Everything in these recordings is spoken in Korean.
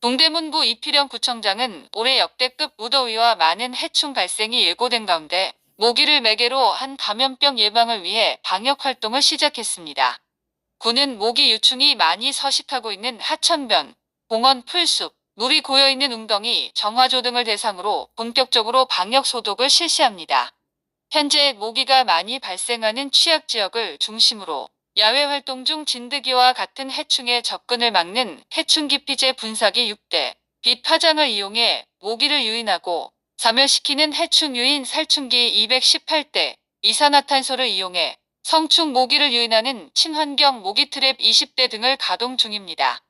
동대문구 이필영 구청장은 올해 역대급 무더위와 많은 해충 발생이 예고된 가운데 모기를 매개로 한 감염병 예방을 위해 방역 활동을 시작했습니다. 구는 모기 유충이 많이 서식하고 있는 하천변, 공원 풀숲, 물이 고여있는 웅덩이, 정화조 등을 대상으로 본격적으로 방역 소독을 실시합니다. 현재 모기가 많이 발생하는 취약 지역을 중심으로 야외 활동 중 진드기와 같은 해충의 접근을 막는 해충기피제 분사기 6대, 빛 파장을 이용해 모기를 유인하고 사멸시키는 해충 유인 살충기 218대, 이산화탄소를 이용해 성충 모기를 유인하는 친환경 모기 트랩 20대 등을 가동 중입니다.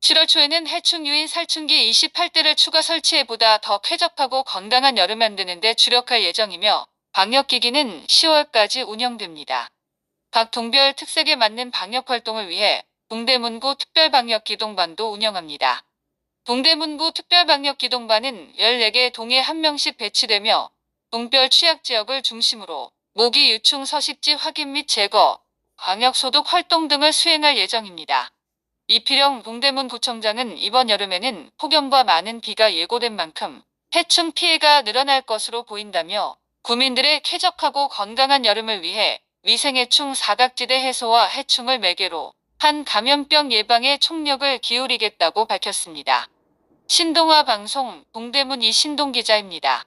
7월 초에는 해충 유인 살충기 28대를 추가 설치해 보다 더 쾌적하고 건강한 여름 만드는 데 주력할 예정이며 방역기기는 10월까지 운영됩니다. 각 동별 특색에 맞는 방역 활동을 위해 동대문구 특별방역기동반도 운영합니다. 동대문구 특별방역기동반은 14개 동에 한 명씩 배치되며 동별 취약지역을 중심으로 모기 유충 서식지 확인 및 제거, 방역소독 활동 등을 수행할 예정입니다. 이필영 동대문 구청장은 이번 여름에는 폭염과 많은 비가 예고된 만큼 해충 피해가 늘어날 것으로 보인다며 구민들의 쾌적하고 건강한 여름을 위해 위생해충 사각지대 해소와 해충을 매개로 한 감염병 예방에 총력을 기울이겠다고 밝혔습니다. 신동아 방송 동대문 이신동 기자입니다.